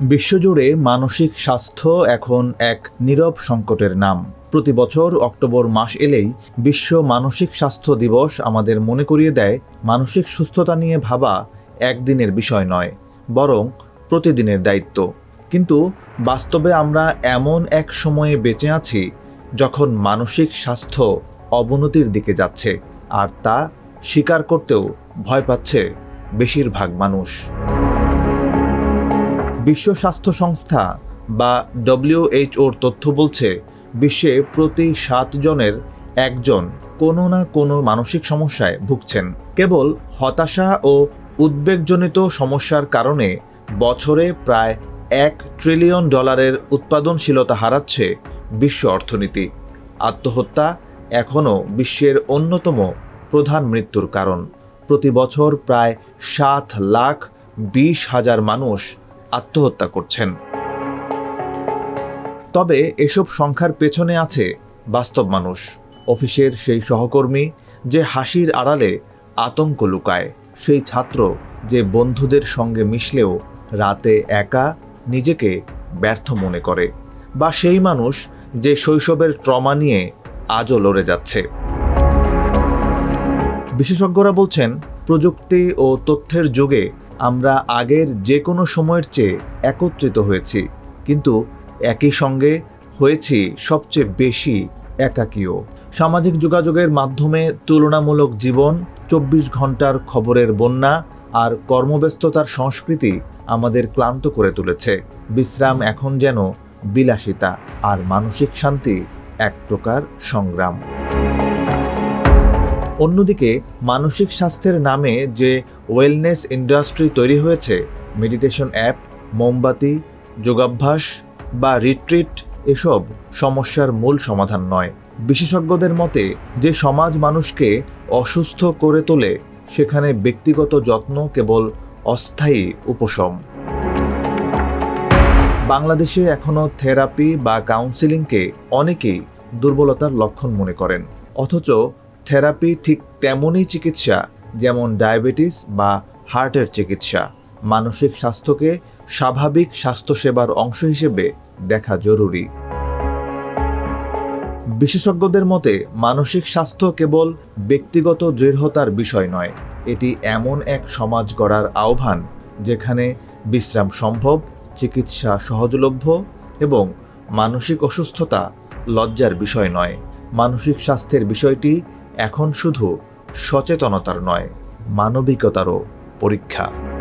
বিশ্বজুড়ে মানসিক স্বাস্থ্য এখন এক নীরব সংকটের নাম। প্রতি বছর অক্টোবর মাস এলেই বিশ্ব মানসিক স্বাস্থ্য দিবস আমাদের মনে করিয়ে দেয় মানসিক সুস্থতা নিয়ে ভাবা একদিনের বিষয় নয়, বরং প্রতিদিনের দায়িত্ব। কিন্তু বাস্তবে আমরা এমন এক সময়ে বেঁচে আছি যখন মানসিক স্বাস্থ্য অবনতির দিকে যাচ্ছে, আর তা স্বীকার করতেও ভয় পাচ্ছে বেশিরভাগ মানুষ। বিশ্ব স্বাস্থ্য সংস্থা বা ডব্লিউএইচওর তথ্য বলছে, বিশ্বে প্রতি সাত জনের একজন কোনো না কোনো মানসিক সমস্যায় ভুগছেন। কেবল হতাশা ও উদ্বেগজনিত সমস্যার কারণে বছরে প্রায় এক ট্রিলিয়ন ডলারের উৎপাদনশীলতা হারাচ্ছে বিশ্ব অর্থনীতি। আত্মহত্যা এখনও বিশ্বের অন্যতম প্রধান মৃত্যুর কারণ। প্রতি বছর প্রায় সাত লাখ বিশ হাজার মানুষ আত্মহত্যা করছেন। তবে এসব সংখ্যার পেছনে আছে বাস্তব মানুষ। অফিসের সেই সহকর্মী যে হাসির আড়ালে আতঙ্ক লুকায়, সেই ছাত্র যে বন্ধুদের সঙ্গে মিশলেও রাতে একা নিজেকে ব্যর্থ মনে করে, বা সেই মানুষ যে শৈশবের ট্রমা নিয়ে আজও লড়ে যাচ্ছে। বিশেষজ্ঞরা বলছেন, প্রযুক্তি ও তথ্যের যুগে আমরা আগের যে কোনো সময়ের চেয়ে একত্রিত হয়েছি, কিন্তু একই সঙ্গে হয়েছি সবচেয়ে বেশি একাকীয়। সামাজিক যোগাযোগের মাধ্যমে তুলনামূলক জীবন, চব্বিশ ঘণ্টার খবরের বন্যা আর কর্মব্যস্ততার সংস্কৃতি আমাদের ক্লান্ত করে তুলেছে। বিশ্রাম এখন যেন বিলাসিতা আর মানসিক শান্তি এক প্রকার সংগ্রাম। অন্যদিকে মানসিক স্বাস্থ্যের নামে যে ওয়েলনেস ইন্ডাস্ট্রি তৈরি হয়েছে মেডিটেশন অ্যাপ মোমবাতি, যোগাভ্যাস বা রিট্রিট এসব সমস্যার মূল সমাধান নয়। বিশেষজ্ঞদের মতে, যে সমাজ মানুষকে অসুস্থ করে তোলে, সেখানে ব্যক্তিগত যত্ন কেবল অস্থায়ী উপশম। বাংলাদেশে এখনও থেরাপি বা কাউন্সিলিংকে অনেকেই দুর্বলতার লক্ষণ মনে করেন। অথচ থেরাপি ঠিক তেমনই চিকিৎসা যেমন ডায়াবেটিস বা হার্টের চিকিৎসা। মানসিক স্বাস্থ্যকে স্বাভাবিক স্বাস্থ্যসেবার অংশ হিসেবে দেখা জরুরি। বিশেষজ্ঞদের মতে, মানসিক স্বাস্থ্য কেবল ব্যক্তিগত দৃঢ়তার বিষয় নয়, এটি এমন এক সমাজ গড়ার আহ্বান যেখানে বিশ্রাম সম্ভব, চিকিৎসা সহজলভ্য এবং মানসিক অসুস্থতা লজ্জার বিষয় নয়। মানসিক স্বাস্থ্যের বিষয়টি এখন শুধু সচেতনতার নয় মানবিকতারও পরীক্ষা।